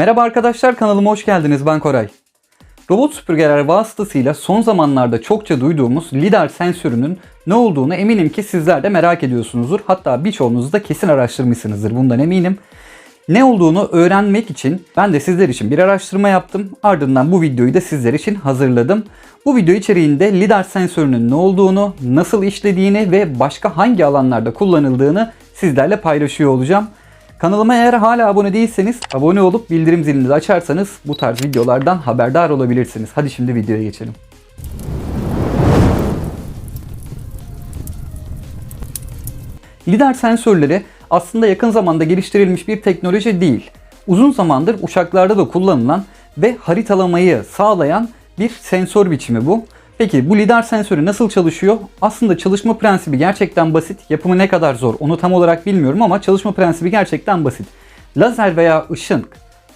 Merhaba arkadaşlar kanalıma hoş geldiniz ben Koray. Robot süpürgeler vasıtasıyla son zamanlarda çokça duyduğumuz lidar sensörünün ne olduğunu eminim ki sizler de merak ediyorsunuzdur. Hatta birçoğunuz da kesin araştırmışsınızdır bundan eminim. Ne olduğunu öğrenmek için ben de sizler için bir araştırma yaptım. Ardından bu videoyu da sizler için hazırladım. Bu video içeriğinde lidar sensörünün ne olduğunu, nasıl işlediğini ve başka hangi alanlarda kullanıldığını sizlerle paylaşıyor olacağım. Kanalıma eğer hala abone değilseniz abone olup bildirim zilini açarsanız bu tarz videolardan haberdar olabilirsiniz. Hadi şimdi videoya geçelim. Lidar sensörleri aslında yakın zamanda geliştirilmiş bir teknoloji değil. Uzun zamandır uçaklarda da kullanılan ve haritalamayı sağlayan bir sensör biçimi bu. Peki bu lidar sensörü nasıl çalışıyor? Aslında çalışma prensibi gerçekten basit. Yapımı ne kadar zor onu tam olarak bilmiyorum ama çalışma prensibi gerçekten basit. Lazer veya ışın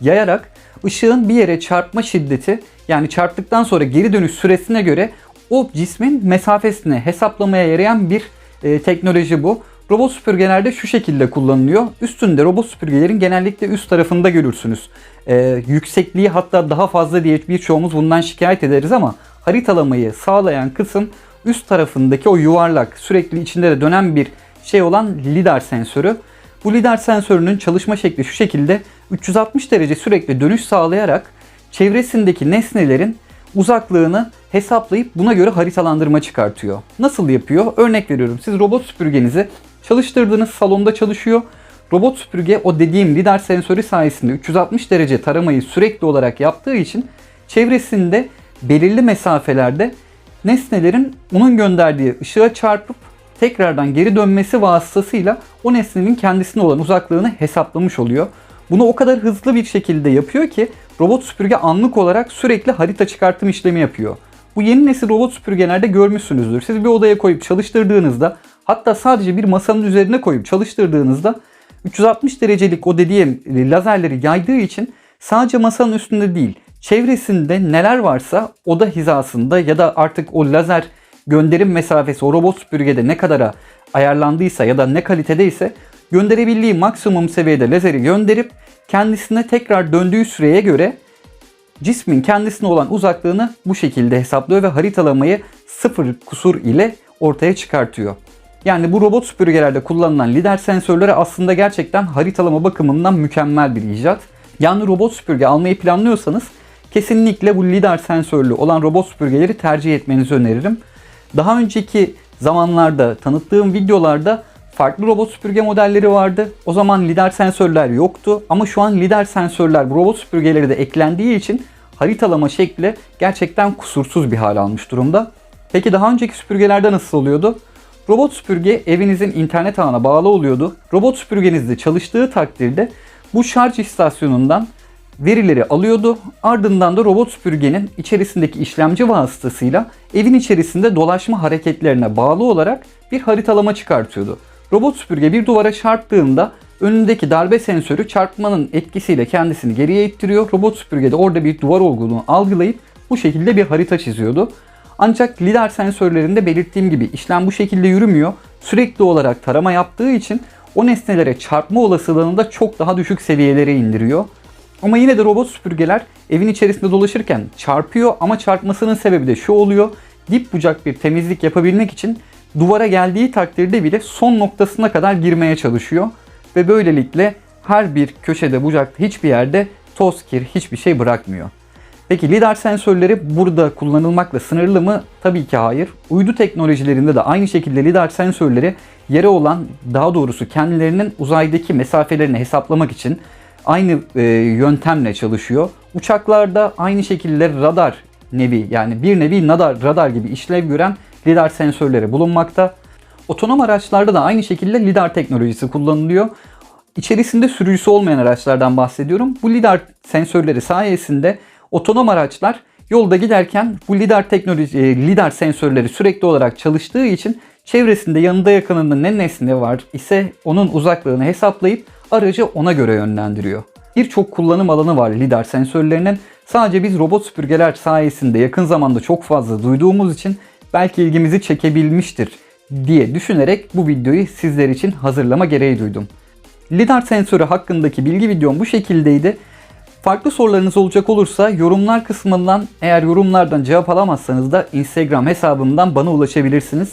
yayarak ışığın bir yere çarpma şiddeti yani çarptıktan sonra geri dönüş süresine göre o cismin mesafesini hesaplamaya yarayan bir e, teknoloji bu. Robot süpürgelerde şu şekilde kullanılıyor. Üstünde robot süpürgelerin genellikle üst tarafında görürsünüz. E, yüksekliği hatta daha fazla diye birçoğumuz bundan şikayet ederiz ama haritalamayı sağlayan kısım üst tarafındaki o yuvarlak sürekli içinde de dönen bir şey olan lidar sensörü. Bu lidar sensörünün çalışma şekli şu şekilde 360 derece sürekli dönüş sağlayarak çevresindeki nesnelerin uzaklığını hesaplayıp buna göre haritalandırma çıkartıyor. Nasıl yapıyor? Örnek veriyorum. Siz robot süpürgenizi çalıştırdığınız salonda çalışıyor. Robot süpürge o dediğim lidar sensörü sayesinde 360 derece taramayı sürekli olarak yaptığı için çevresinde belirli mesafelerde nesnelerin onun gönderdiği ışığa çarpıp tekrardan geri dönmesi vasıtasıyla o nesnenin kendisine olan uzaklığını hesaplamış oluyor. Bunu o kadar hızlı bir şekilde yapıyor ki robot süpürge anlık olarak sürekli harita çıkartım işlemi yapıyor. Bu yeni nesil robot süpürgelerde görmüşsünüzdür. Siz bir odaya koyup çalıştırdığınızda hatta sadece bir masanın üzerine koyup çalıştırdığınızda 360 derecelik o dediğim lazerleri yaydığı için sadece masanın üstünde değil çevresinde neler varsa oda hizasında ya da artık o lazer gönderim mesafesi o robot süpürgede ne kadara ayarlandıysa ya da ne kalitedeyse gönderebildiği maksimum seviyede lazeri gönderip kendisine tekrar döndüğü süreye göre cismin kendisine olan uzaklığını bu şekilde hesaplıyor ve haritalamayı sıfır kusur ile ortaya çıkartıyor. Yani bu robot süpürgelerde kullanılan lider sensörleri aslında gerçekten haritalama bakımından mükemmel bir icat. Yani robot süpürge almayı planlıyorsanız kesinlikle bu lidar sensörlü olan robot süpürgeleri tercih etmenizi öneririm. Daha önceki zamanlarda tanıttığım videolarda farklı robot süpürge modelleri vardı. O zaman lidar sensörler yoktu ama şu an lidar sensörler bu robot süpürgeleri de eklendiği için haritalama şekli gerçekten kusursuz bir hal almış durumda. Peki daha önceki süpürgelerde nasıl oluyordu? Robot süpürge evinizin internet ağına bağlı oluyordu. Robot süpürgenizde çalıştığı takdirde bu şarj istasyonundan verileri alıyordu. Ardından da robot süpürgenin içerisindeki işlemci vasıtasıyla evin içerisinde dolaşma hareketlerine bağlı olarak bir haritalama çıkartıyordu. Robot süpürge bir duvara çarptığında önündeki darbe sensörü çarpmanın etkisiyle kendisini geriye ittiriyor. Robot süpürge de orada bir duvar olduğunu algılayıp bu şekilde bir harita çiziyordu. Ancak lidar sensörlerinde belirttiğim gibi işlem bu şekilde yürümüyor. Sürekli olarak tarama yaptığı için o nesnelere çarpma olasılığını da çok daha düşük seviyelere indiriyor. Ama yine de robot süpürgeler evin içerisinde dolaşırken çarpıyor ama çarpmasının sebebi de şu oluyor. Dip bucak bir temizlik yapabilmek için duvara geldiği takdirde bile son noktasına kadar girmeye çalışıyor. Ve böylelikle her bir köşede bucakta hiçbir yerde toz kir hiçbir şey bırakmıyor. Peki lidar sensörleri burada kullanılmakla sınırlı mı? Tabii ki hayır. Uydu teknolojilerinde de aynı şekilde lidar sensörleri yere olan daha doğrusu kendilerinin uzaydaki mesafelerini hesaplamak için aynı e, yöntemle çalışıyor. Uçaklarda aynı şekilde radar nevi yani bir nevi radar, radar gibi işlev gören lidar sensörleri bulunmakta. Otonom araçlarda da aynı şekilde lidar teknolojisi kullanılıyor. İçerisinde sürücüsü olmayan araçlardan bahsediyorum. Bu lidar sensörleri sayesinde otonom araçlar yolda giderken bu lidar teknoloji e, lidar sensörleri sürekli olarak çalıştığı için çevresinde yanında yakınında ne nesne var ise onun uzaklığını hesaplayıp aracı ona göre yönlendiriyor. Birçok kullanım alanı var lidar sensörlerinin. Sadece biz robot süpürgeler sayesinde yakın zamanda çok fazla duyduğumuz için belki ilgimizi çekebilmiştir diye düşünerek bu videoyu sizler için hazırlama gereği duydum. Lidar sensörü hakkındaki bilgi videom bu şekildeydi. Farklı sorularınız olacak olursa yorumlar kısmından eğer yorumlardan cevap alamazsanız da Instagram hesabımdan bana ulaşabilirsiniz.